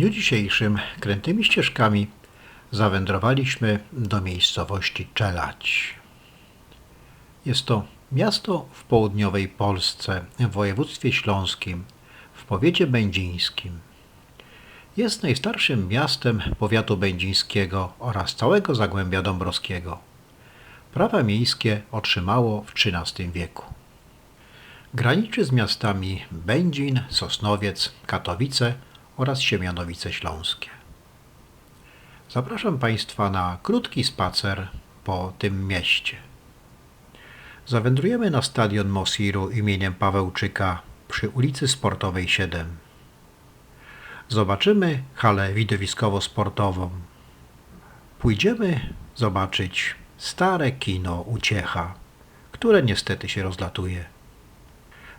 dniu dzisiejszym krętymi ścieżkami zawędrowaliśmy do miejscowości Czelać. Jest to miasto w południowej Polsce, w województwie śląskim, w powiecie będzińskim. Jest najstarszym miastem powiatu będzińskiego oraz całego Zagłębia Dąbrowskiego. Prawa miejskie otrzymało w XIII wieku. Graniczy z miastami Będzin, Sosnowiec, Katowice oraz Siemianowice Śląskie. Zapraszam Państwa na krótki spacer po tym mieście. Zawędrujemy na stadion Mosiru imieniem Pawełczyka przy ulicy Sportowej 7. Zobaczymy halę widowiskowo-sportową. Pójdziemy zobaczyć stare kino Uciecha, które niestety się rozlatuje.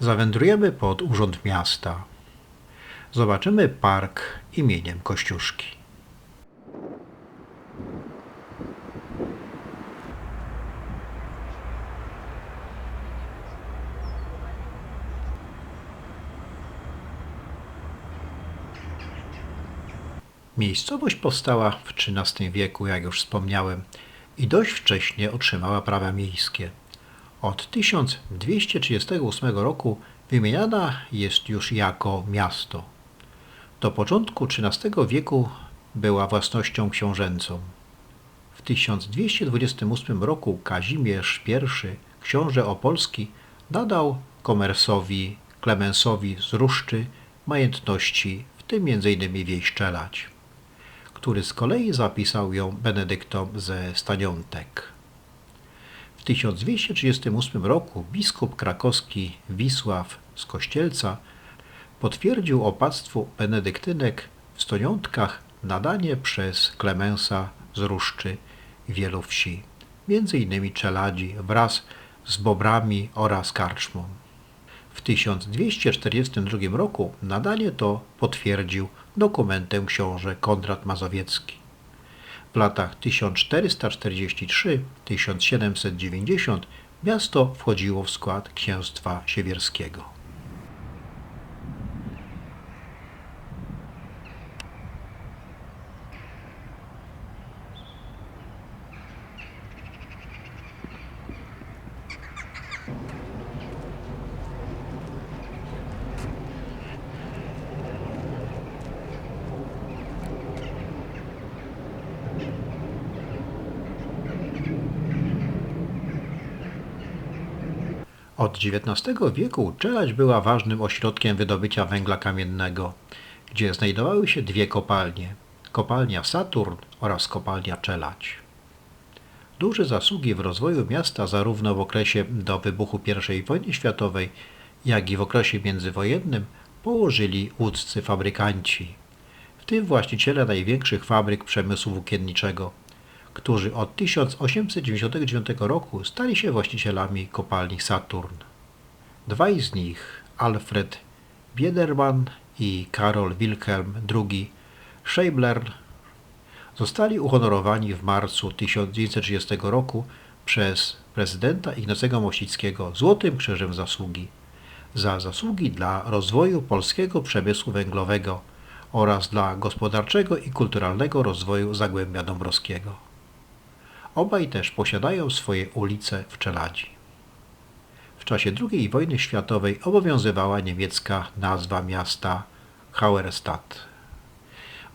Zawędrujemy pod Urząd Miasta. Zobaczymy park imieniem Kościuszki. Miejscowość powstała w XIII wieku, jak już wspomniałem, i dość wcześnie otrzymała prawa miejskie. Od 1238 roku wymieniana jest już jako miasto. Do początku XIII wieku była własnością książęcą. W 1228 roku Kazimierz I, książę opolski, nadał komersowi Klemensowi z Ruszczy majątności, w tym m.in. wieś Czelać który z kolei zapisał ją Benedyktom ze Staniątek. W 1238 roku biskup krakowski Wisław z Kościelca potwierdził opactwu benedyktynek w Stoniątkach nadanie przez Klemensa z Ruszczy wielu wsi, m.in. Czeladzi wraz z Bobrami oraz Karczmą. W 1242 roku nadanie to potwierdził dokumentem książę Konrad Mazowiecki. W latach 1443-1790 miasto wchodziło w skład księstwa siewierskiego. Od XIX wieku Czelać była ważnym ośrodkiem wydobycia węgla kamiennego, gdzie znajdowały się dwie kopalnie kopalnia Saturn oraz kopalnia Czelać. Duże zasługi w rozwoju miasta zarówno w okresie do wybuchu I wojny światowej, jak i w okresie międzywojennym położyli łódzcy fabrykanci, w tym właściciele największych fabryk przemysłu włókienniczego – którzy od 1899 roku stali się właścicielami kopalni Saturn. Dwaj z nich, Alfred Biedermann i Karol Wilhelm II Scheibler, zostali uhonorowani w marcu 1930 roku przez prezydenta Ignacego Mościckiego Złotym Krzyżem Zasługi za zasługi dla rozwoju polskiego przemysłu węglowego oraz dla gospodarczego i kulturalnego rozwoju Zagłębia Dąbrowskiego. Obaj też posiadają swoje ulice w Czeladzi. W czasie II wojny światowej obowiązywała niemiecka nazwa miasta Hauerstadt.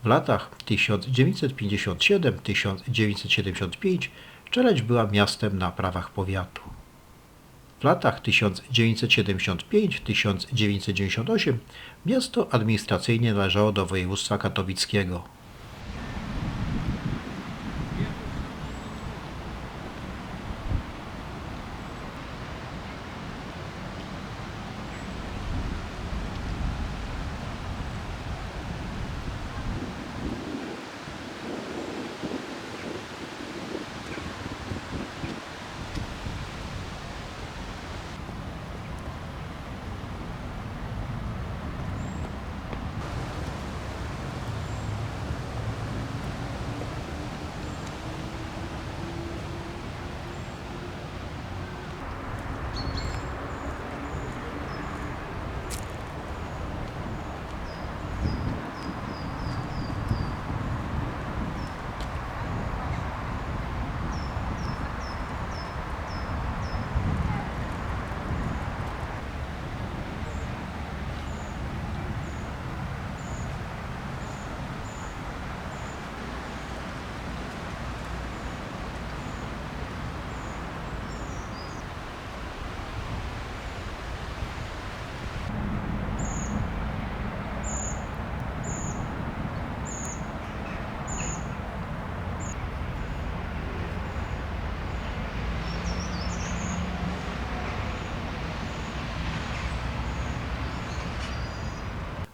W latach 1957-1975 Czeladź była miastem na prawach powiatu. W latach 1975-1998 miasto administracyjnie należało do województwa katowickiego.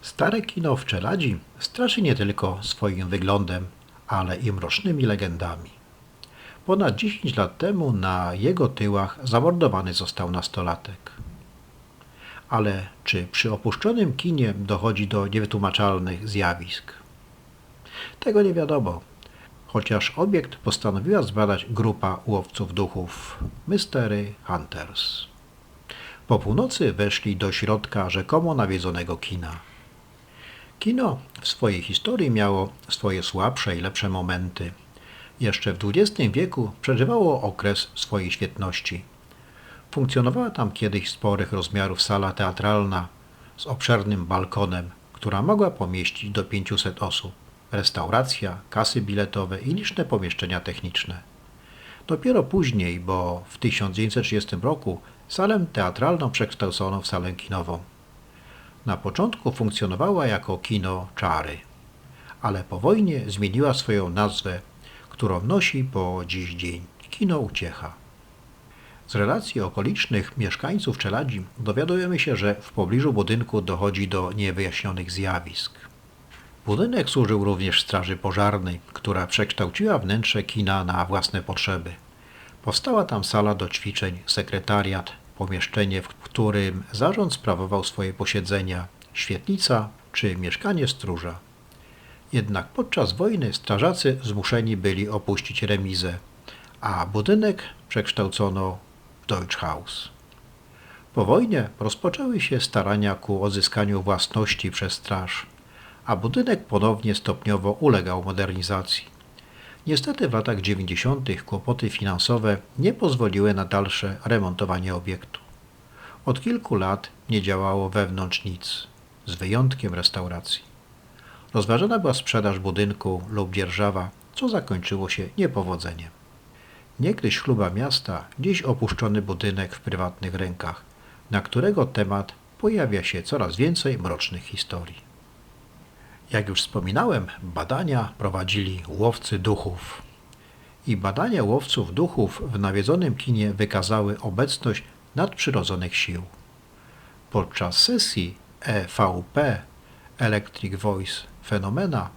Stare kino w Czeladzi straszy nie tylko swoim wyglądem, ale i mrocznymi legendami. Ponad 10 lat temu na jego tyłach zamordowany został nastolatek. Ale czy przy opuszczonym kinie dochodzi do niewytłumaczalnych zjawisk? Tego nie wiadomo, chociaż obiekt postanowiła zbadać grupa łowców duchów Mystery Hunters. Po północy weszli do środka rzekomo nawiedzonego kina. Kino w swojej historii miało swoje słabsze i lepsze momenty. Jeszcze w XX wieku przeżywało okres swojej świetności. Funkcjonowała tam kiedyś sporych rozmiarów sala teatralna z obszernym balkonem, która mogła pomieścić do 500 osób, restauracja, kasy biletowe i liczne pomieszczenia techniczne. Dopiero później, bo w 1930 roku salę teatralną przekształcono w salę kinową. Na początku funkcjonowała jako kino Czary, ale po wojnie zmieniła swoją nazwę, którą nosi po dziś dzień kino Uciecha. Z relacji okolicznych mieszkańców Czeladzi dowiadujemy się, że w pobliżu budynku dochodzi do niewyjaśnionych zjawisk. Budynek służył również straży pożarnej, która przekształciła wnętrze kina na własne potrzeby. Powstała tam sala do ćwiczeń, sekretariat, pomieszczenie, w którym zarząd sprawował swoje posiedzenia, świetlica czy mieszkanie stróża. Jednak podczas wojny strażacy zmuszeni byli opuścić remizę, a budynek przekształcono w Deutschhaus. Po wojnie rozpoczęły się starania ku odzyskaniu własności przez straż, a budynek ponownie stopniowo ulegał modernizacji. Niestety w latach 90. kłopoty finansowe nie pozwoliły na dalsze remontowanie obiektu. Od kilku lat nie działało wewnątrz nic, z wyjątkiem restauracji. Rozważana była sprzedaż budynku lub dzierżawa, co zakończyło się niepowodzeniem. Niegdyś chluba miasta, dziś opuszczony budynek w prywatnych rękach, na którego temat pojawia się coraz więcej mrocznych historii. Jak już wspominałem, badania prowadzili łowcy duchów. I badania łowców duchów w nawiedzonym kinie wykazały obecność nadprzyrodzonych sił. Podczas sesji EVP Electric Voice Fenomena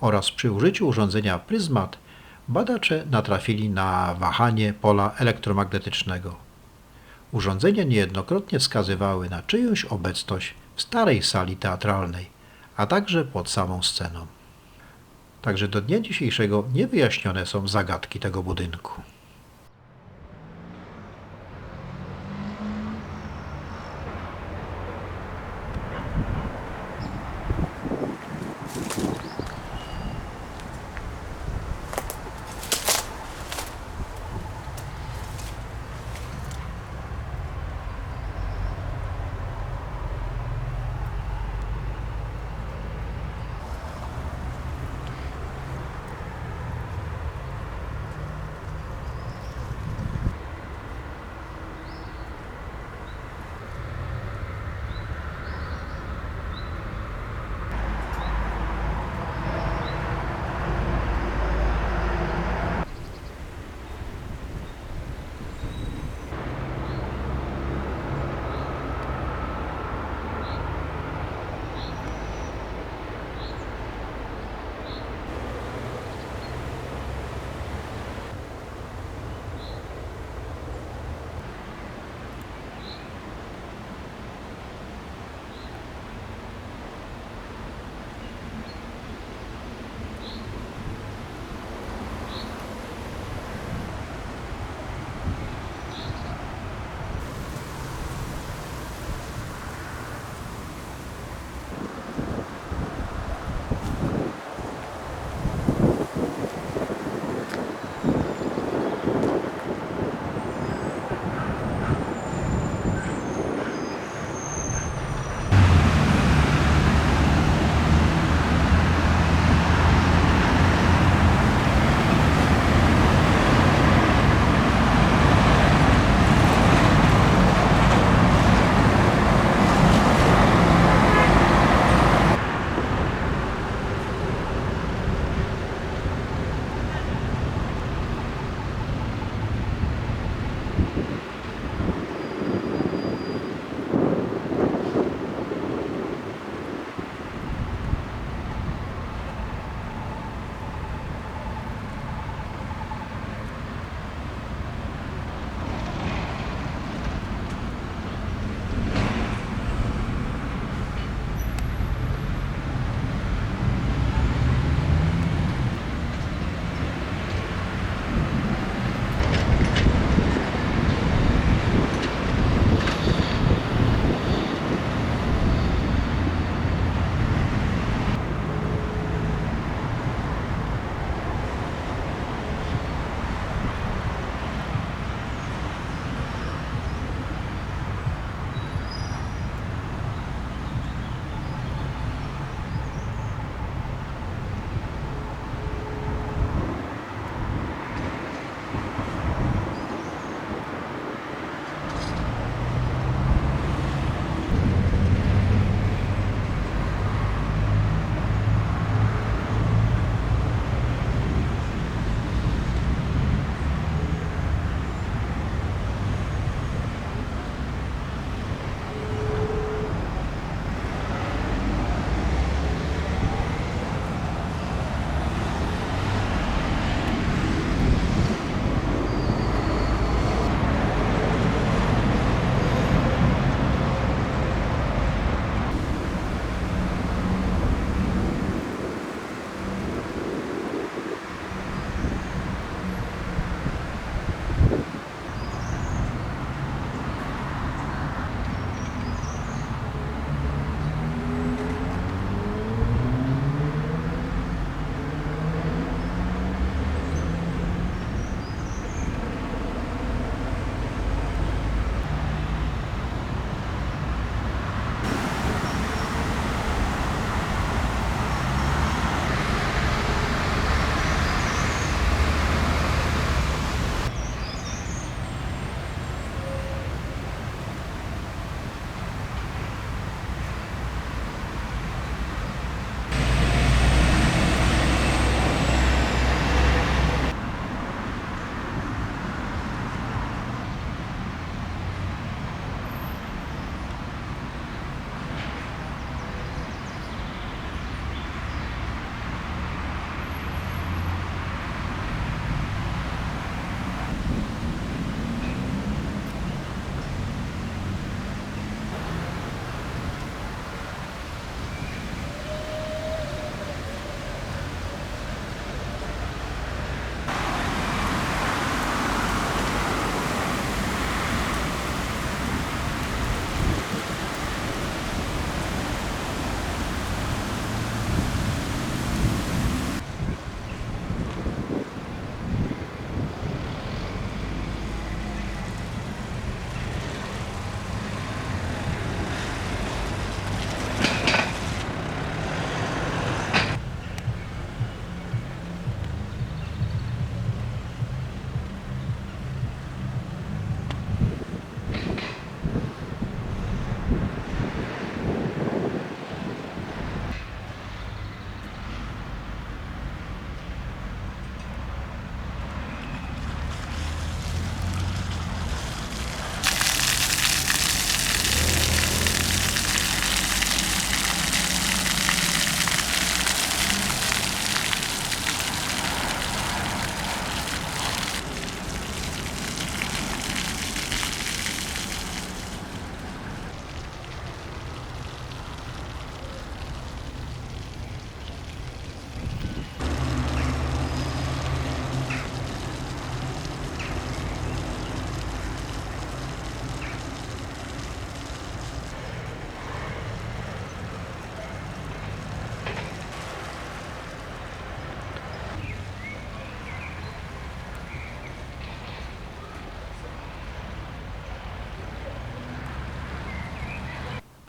oraz przy użyciu urządzenia Pryzmat badacze natrafili na wahanie pola elektromagnetycznego. Urządzenia niejednokrotnie wskazywały na czyjąś obecność w starej sali teatralnej, a także pod samą sceną. Także do dnia dzisiejszego niewyjaśnione są zagadki tego budynku.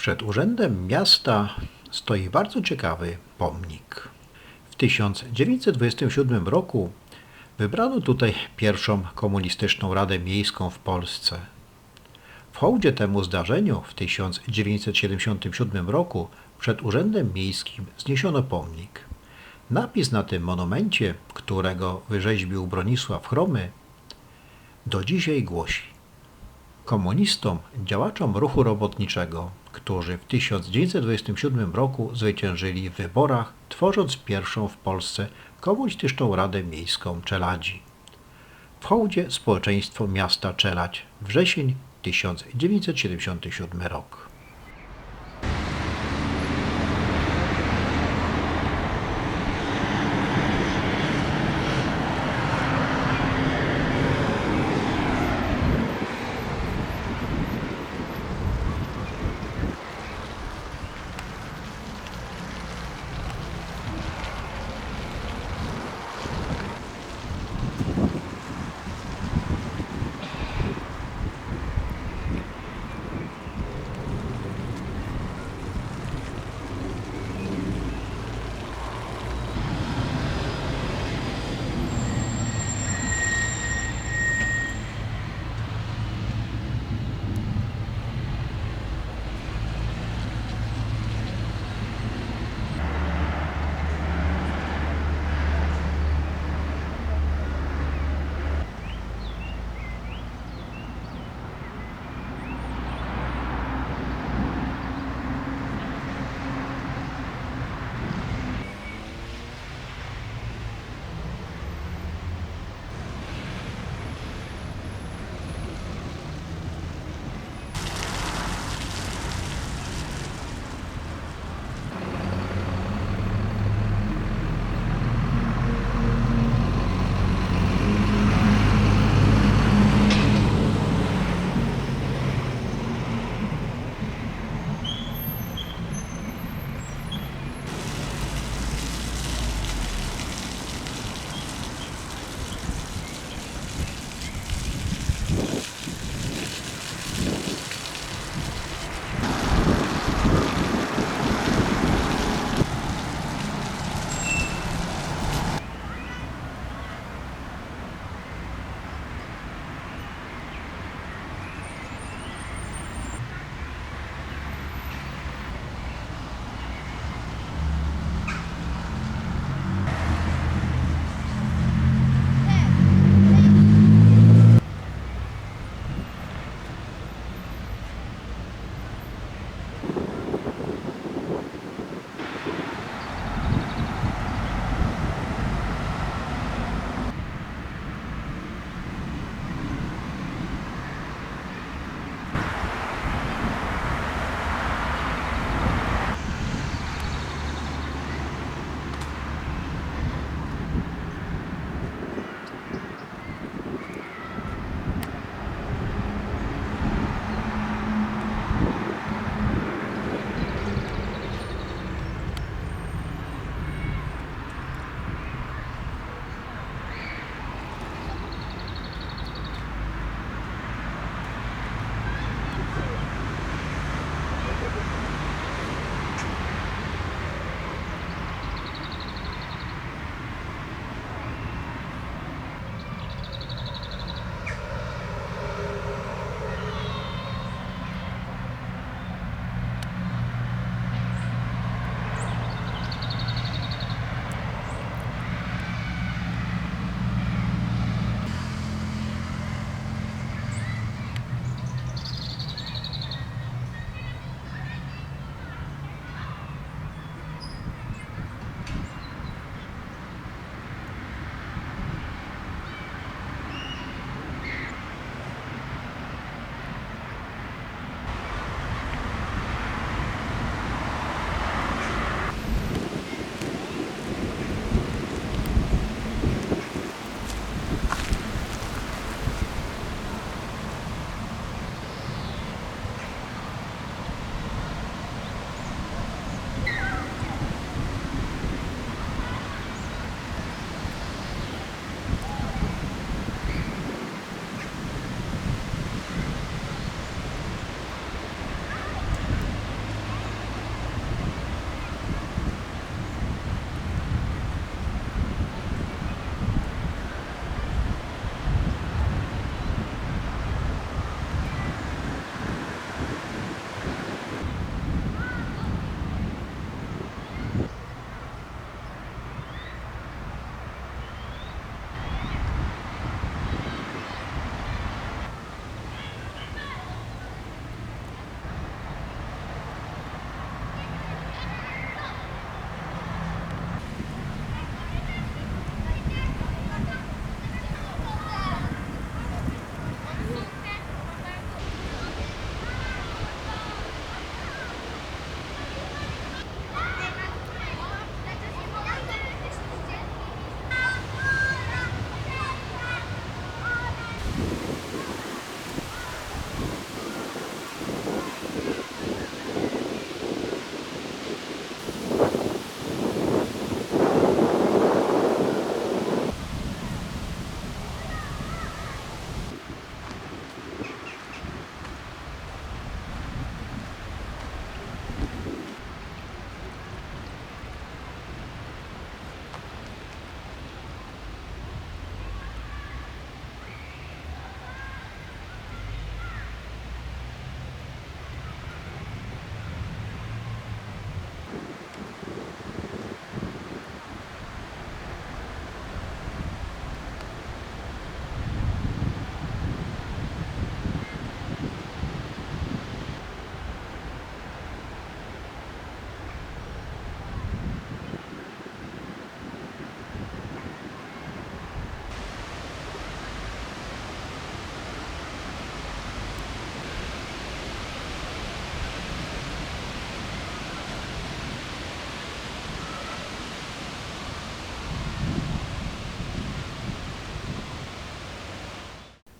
Przed urzędem miasta stoi bardzo ciekawy pomnik. W 1927 roku wybrano tutaj pierwszą komunistyczną Radę Miejską w Polsce. W hołdzie temu zdarzeniu w 1977 roku przed Urzędem Miejskim zniesiono pomnik. Napis na tym monumencie, którego wyrzeźbił Bronisław Chromy, do dzisiaj głosi Komunistom, działaczom ruchu robotniczego, którzy w 1927 roku zwyciężyli w wyborach, tworząc pierwszą w Polsce komunistyczną Radę Miejską Czeladzi. W hołdzie społeczeństwo miasta Czeladź, wrzesień 1977 rok.